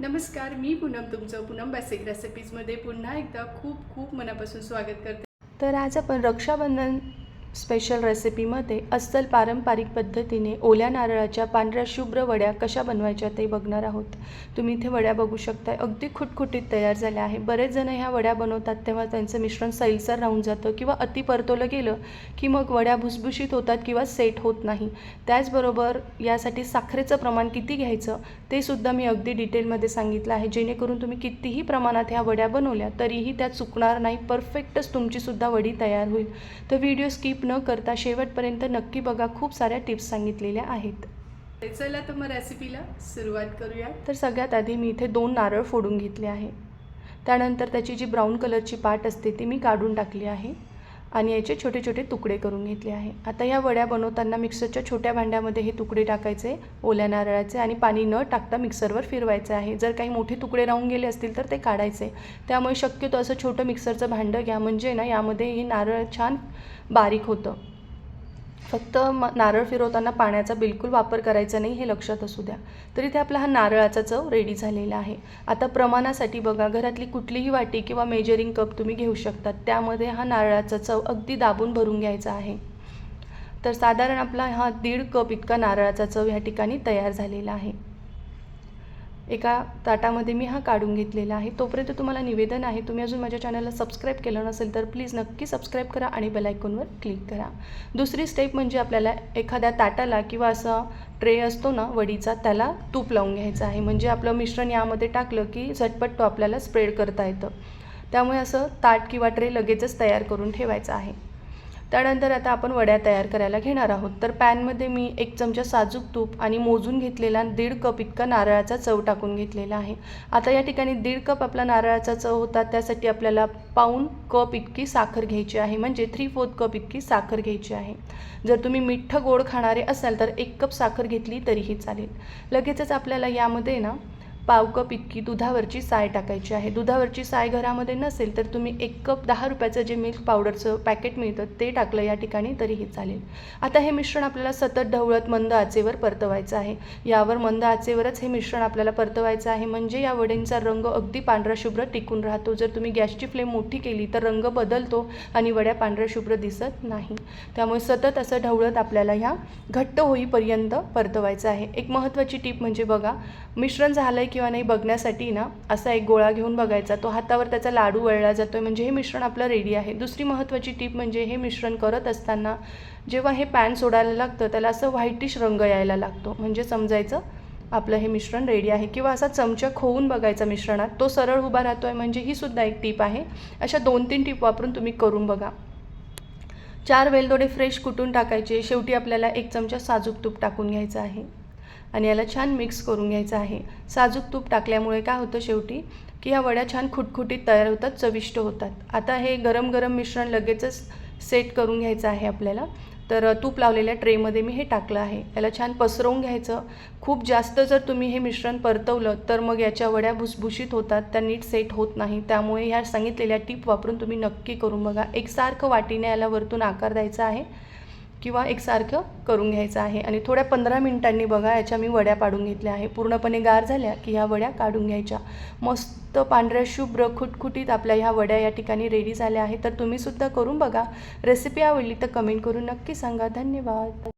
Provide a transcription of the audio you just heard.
नमस्कार मी पूनम तुमचं पूनम बेसिक रेसिपीजमध्ये पुन्हा एकदा खूप खूप मनापासून स्वागत करते. तर आज आपण रक्षाबंधन स्पेशल रेसिपीमध्ये अस्सल पारंपरिक पद्धतीने ओल्या नारळाच्या पांढऱ्या शुभ्र वड्या कशा बनवायच्या ते बघणार आहोत. तुम्ही इथे वड्या बघू शकता अगदी खुटखुटीत तयार झाल्या आहे. बरेच जण ह्या वड्या बनवतात तेव्हा त्यांचं मिश्रण सैलसर राहून जातं किंवा अति परतवलं गेलं की मग वड्या भुसभुशीत होतात किंवा सेट होत नाही. त्याचबरोबर यासाठी साखरेचं प्रमाण किती घ्यायचं ते सुद्धा मी अगदी डिटेलमध्ये सांगितलं आहे. जेणेकरून तुम्ही कितीही प्रमाणात ह्या वड्या बनवल्या तरीही त्या चुकणार नाही. परफेक्टच तुमचीसुद्धा वडी तयार होईल. तर व्हिडिओ स्किप न करता शेवटपर्यंत नक्की बघा. खूप साऱ्या टिप्स सांगितलेल्या आहेत. चला तर मग रेसिपीला सुरुवात करूया. तर सगळ्यात आधी मी इथे दोन नारळ फोडून घेतले आहे. त्यानंतर त्याची जी ब्राऊन कलरची पाट असते ती मी काढून टाकली आहे. आणि याचे छोटे छोटे तुकडे करून घेतले आहे. आता या वड्या बनवताना मिक्सरच्या छोट्या भांड्यामध्ये हे तुकडे टाकायचे ओल्या नारळाचे आणि पाणी न टाकता मिक्सरवर फिरवायचे आहे. जर काही मोठे तुकडे राहून गेले असतील तर ते काढायचे. त्यामुळे शक्यतो असं छोटं मिक्सरचं भांडं घ्या. म्हणजे ना यामध्ये हे नारळ छान बारीक होतं. फक्त म नारळ फिरवताना पाण्याचा बिलकुल वापर करायचा नाही हे लक्षात असू द्या. तरी ते आपला हा नारळाचा चव रेडी झालेला आहे. आता प्रमाणासाठी बघा घरातली कुठलीही वाटी किंवा मेजरिंग कप तुम्ही घेऊ शकतात. त्यामध्ये हा नारळाचा चव अगदी दाबून भरून घ्यायचा आहे. तर साधारण आपला हा दीड कप इतका नारळाचा चव ह्या ठिकाणी तयार झालेला आहे. एका ताटामध्ये मी हा काढून घेतलेला आहे. तोपर्यंत तुम्हाला निवेदन आहे तुम्ही अजून माझ्या चॅनलला सबस्क्राईब केलं नसेल तर प्लीज नक्की सबस्क्राईब करा आणि बेलायकॉनवर क्लिक करा. दुसरी स्टेप म्हणजे आपल्याला एखाद्या ताटाला किंवा असा ट्रे असतो ना वडीचा त्याला तूप लावून घ्यायचं आहे. म्हणजे आपलं मिश्रण यामध्ये टाकलं की झटपट तो आपल्याला स्प्रेड करता येतं. त्यामुळे असं ताट किंवा ट्रे लगेचच तयार करून ठेवायचं आहे. त्यानंतर आता आपण वड्या तयार करायला घेणार आहोत. तर पॅनमध्ये मी एक चमचा साजूक तूप आणि मोजून घेतलेला दीड कप इतका नारळाचा चव टाकून घेतलेला आहे. आता या ठिकाणी दीड कप आपला नारळाचा चव होता. त्यासाठी आपल्याला पाऊण कप इतकी साखर घ्यायची आहे. म्हणजे थ्री फोर्थ कप इतकी साखर घ्यायची आहे. जर तुम्ही मिठ्ठ गोड खाणारे असाल तर एक कप साखर घेतली तरीही चालेल. लगेचच आपल्याला यामध्ये ना पाव कप इतकी दुधावरची साय टाकायची आहे. दुधावरची साय घरामध्ये नसेल तर तुम्ही एक कप दहा रुपयाचं जे मिल्क पावडरचं पॅकेट मिळतं ते टाकलं या ठिकाणी तरीही चालेल. आता हे मिश्रण आपल्याला सतत ढवळत मंद आचेवर परतवायचं आहे. यावर मंद आचेवरच हे मिश्रण आपल्याला परतवायचं आहे. म्हणजे या वड्यांचा रंग अगदी पांढरा शुभ्र टिकून राहतो. जर तुम्ही गॅसची फ्लेम मोठी केली तर रंग बदलतो आणि वड्या पांढऱ्या शुभ्र दिसत नाही. त्यामुळे सतत असं ढवळत आपल्याला ह्या घट्ट होईपर्यंत परतवायचं आहे. एक महत्त्वाची टीप म्हणजे बघा मिश्रण झालं आहे किंवा नाही बघण्यासाठी ना असा एक गोळा घेऊन बघायचा. तो हातावर त्याचा लाडू वळला जातो आहे म्हणजे हे मिश्रण आपलं रेडी आहे. दुसरी महत्त्वाची टीप म्हणजे हे मिश्रण करत असताना जेव्हा हे पॅन सोडायला लागतं त्याला असं व्हाईटिश रंग यायला लागतो. म्हणजे समजायचं आपलं हे मिश्रण रेडी आहे. किंवा असा चमचा खोवून बघायचा मिश्रणात तो सरळ उभा राहतो आहे म्हणजे ही सुद्धा एक टीप आहे. अशा दोन तीन टीप वापरून तुम्ही करून बघा. चार वेलदोडे फ्रेश कुटून टाकायचे? शेवटी आपल्याला एक चमचा साजूक तूप टाकून घ्यायचं आहे. आणि याला छान मिक्स करून घ्यायचं आहे. साजूक तूप टाकल्यामुळे काय होतं शेवटी? की ह्या वड्या छान खुटखुटीत तयार होतात चविष्ट होतात. आता हे गरम गरम मिश्रण लगेचच सेट करून घ्यायचं आहे आपल्याला. तर तूप लावलेल्या ट्रेमध्ये मी हे टाकलं आहे. याला छान पसरवून घ्यायचं. खूप जास्त जर तुम्ही हे मिश्रण परतवलं तर मग याच्या वड्या भुसभुशीत होतात त्या नीट सेट होत नाही. त्यामुळे ह्या सांगितलेल्या टीप वापरून तुम्ही नक्की करून बघा. एकसारखं वाटीने याला वरतून आकार द्यायचा आहे. किंवा एकसारखं करून घ्यायचं आहे. आणि थोड्या पंधरा मिनिटांनी बघा याच्या मी वड्या पाडून घेतल्या आहे. पूर्णपणे गार झाल्या की ह्या वड्या काढून घ्यायच्या. मस्त पांढऱ्या शुभ्र खुटखुटीत आपल्या ह्या वड्या या ठिकाणी रेडी झाल्या आहेत. तर तुम्हीसुद्धा करून बघा. रेसिपी आवडली तर कमेंट करून नक्की सांगा. धन्यवाद.